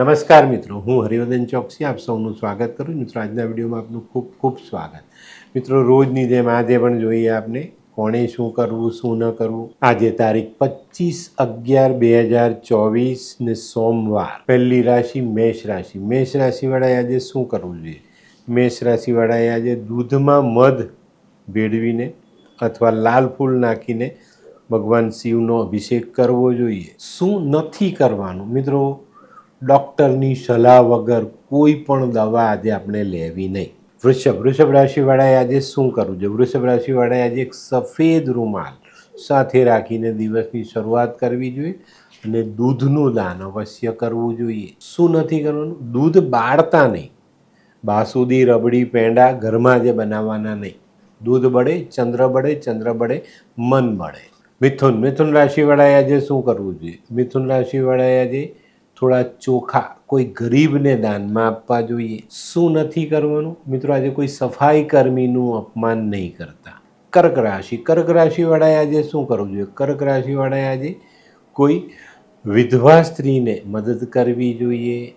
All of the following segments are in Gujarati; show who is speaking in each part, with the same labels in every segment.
Speaker 1: નમસ્કાર મિત્રો, હું હરિવર્ધન ચોકસી, આપ સૌનું સ્વાગત કરું. મિત્રો, આજના વિડીયોમાં આપનું ખૂબ ખૂબ સ્વાગત. મિત્રો, રોજની જેમ આજે પણ જોઈએ આપને કોણે શું કરવું, શું ન કરવું. આજે તારીખ પચીસ અગિયાર બે હજાર ચોવીસ ને સોમવાર. પહેલી રાશિ મેષ રાશિ. મેષ રાશિવાળાએ આજે શું કરવું જોઈએ? મેષ રાશિવાળાએ આજે દૂધમાં મધ ભેળવીને અથવા લાલ ફૂલ નાખીને ભગવાન શિવનો અભિષેક કરવો જોઈએ. શું નથી કરવાનું? મિત્રો ડૉક્ટરની સલાહ વગર કોઈ પણ દવા આજે આપણે લેવી નહીં. વૃષભ વૃષભ રાશિવાળાએ આજે શું કરવું જોઈએ? વૃષભ રાશિવાળાએ આજે એક સફેદ રૂમાલ સાથે રાખીને દિવસની શરૂઆત કરવી જોઈએ અને દૂધનું દાન અવશ્ય કરવું જોઈએ. શું નથી કરવાનું? દૂધ બાળતા નહીં. બાસુદી, રબડી, પેંડા ઘરમાં જે બનાવવાના નહીં. દૂધ બળે, ચંદ્ર બળે ચંદ્ર બળે, મન બળે. મિથુન મિથુન રાશિવાળાએ આજે શું કરવું જોઈએ? મિથુન રાશિવાળાએ આજે થોડા ચોખા કોઈ ગરીબને દાનમાં આપવા જોઈએ. શું નથી કરવાનું? મિત્રો, આજે કોઈ સફાઈ કર્મીનું અપમાન નહીં કરતા. કર્ક રાશિ, કર્ક રાશિવાળાએ આજે શું કરવું જોઈએ? કર્ક રાશિવાળાએ આજે કોઈ વિધવા સ્ત્રીને મદદ કરવી જોઈએ.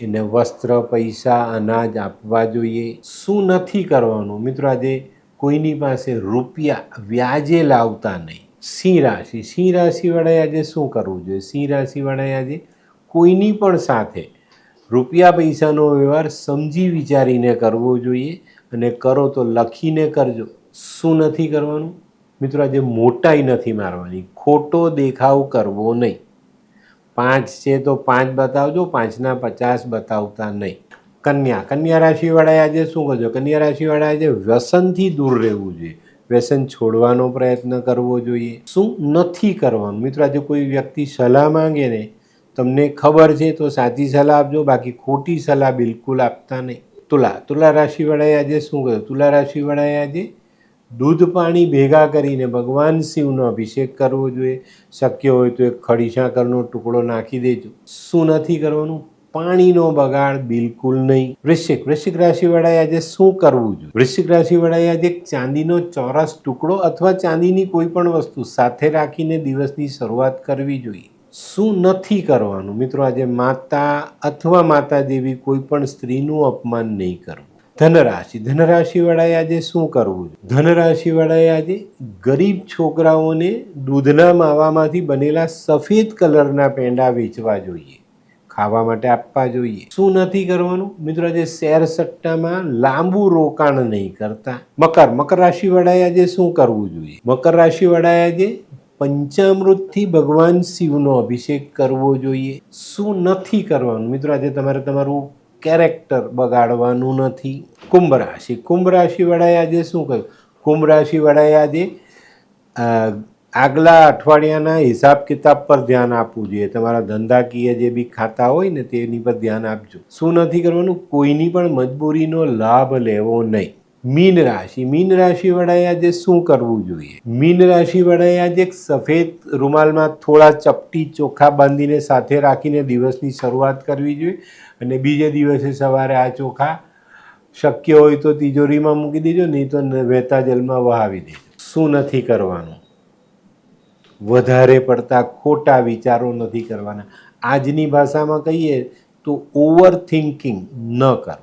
Speaker 1: એને વસ્ત્ર, પૈસા, અનાજ આપવા જોઈએ. શું નથી કરવાનું? મિત્રો, આજે કોઈની પાસે રૂપિયા વ્યાજે લાવતા નહીં. સિંહ રાશિ, સિંહ રાશિવાળાએ આજે શું કરવું જોઈએ? સિંહ રાશિવાળાએ આજે કોઈની પણ સાથે રૂપિયા પૈસાનો વ્યવહાર સમજી વિચારીને કરવો જોઈએ અને કરો તો લખીને કરજો. શું નથી કરવાનું? મિત્રો, આજે મોટાઈ નથી મારવાની. ખોટો દેખાવ કરવો નહીં. પાંચ છે તો પાંચ બતાવજો, પાંચના પચાસ બતાવતા નહીં. કન્યા કન્યા રાશિવાળાએ આજે શું કરજો કન્યા રાશિવાળાએ આજે વ્યસનથી દૂર રહેવું જોઈએ. વ્યસન છોડવાનો પ્રયત્ન કરવો જોઈએ. શું નથી કરવાનું? મિત્રો, આજે કોઈ વ્યક્તિ સલાહ માંગે ને તમને ખબર છે તો સાચી સલાહ આપજો, બાકી ખોટી સલાહ બિલકુલ આપતા નહીં. તુલા તુલા રાશિવાળાએ આજે શું કહ્યું? તુલા રાશિવાળાએ આજે દૂધ પાણી ભેગા કરીને ભગવાન શિવનો અભિષેક કરવો જોઈએ. શક્ય હોય તો એક ખડીશાકરનો ટુકડો નાખી દેજો. શું નથી કરવાનું? પાણીનો બગાડ બિલકુલ નહીં. વૃશ્ચિક વૃશ્ચિક રાશિવાળાએ આજે શું કરવું જોઈએ? વૃશ્ચિક રાશિવાળાએ આજે ચાંદીનો ચોરસ ટુકડો અથવા ચાંદીની કોઈ પણ વસ્તુ સાથે રાખીને દિવસની શરૂઆત કરવી જોઈએ. શું નથી કરવાનું? મિત્રો, આજે માતા અથવા માતા દેવી કોઈ પણ સ્ત્રીનું અપમાન નહીં કરવું. ધનરાશિ. ધનરાશિવાળાએ આજે શું કરવું ધનરાશિવાળાએ આજે ગરીબ છોકરાઓને દૂધના માવામાંથી બનેલા સફેદ કલરના પેંડા વેચવા જોઈએ. ખાવા માટે આપવા જોઈએ. શું નથી કરવાનું? મિત્રો, આજે શેર સટ્ટામાં લાંબુ રોકાણ નહીં કરતા. મકર. મકર રાશિવાળાએ આજે શું કરવું જોઈએ? મકર રાશિવાળાએ આજે પંચામૃતથી ભગવાન શિવનો અભિષેક કરવો જોઈએ. શું નથી કરવાનું? મિત્રો, આજે તમારે તમારું કેરેક્ટર બગાડવાનું નથી. કુંભ રાશિ. કુંભ રાશિવાળાએ આજે શું કહ્યું? કુંભ રાશિવાળાએ આજે આગલા અઠવાડિયાના હિસાબ કિતાબ પર ધ્યાન આપવું જોઈએ. તમારા ધંધાકીય જે બી ખાતા હોય ને તેની પર ધ્યાન આપજો. શું નથી કરવાનું? કોઈની પણ મજબૂરીનો લાભ લેવો નહીં. મીન રાશિ. મીન રાશિવાળાએ આજે શું કરવું જોઈએ? મીન રાશિવાળાએ આજે એક સફેદ રૂમાલમાં થોડા ચપટી ચોખા બાંધીને સાથે રાખીને દિવસની શરૂઆત કરવી જોઈએ અને બીજે દિવસે સવારે આ ચોખા શક્ય હોય તો તિજોરીમાં મૂકી દેજો, નહીં તો વહેતા જલમાં વહાવી દેજો. શું નથી કરવાનું? વધારે પડતા ખોટા વિચારો નથી કરવાના. આજની ભાષામાં કહીએ તો ઓવર થિંકિંગ ન કરો.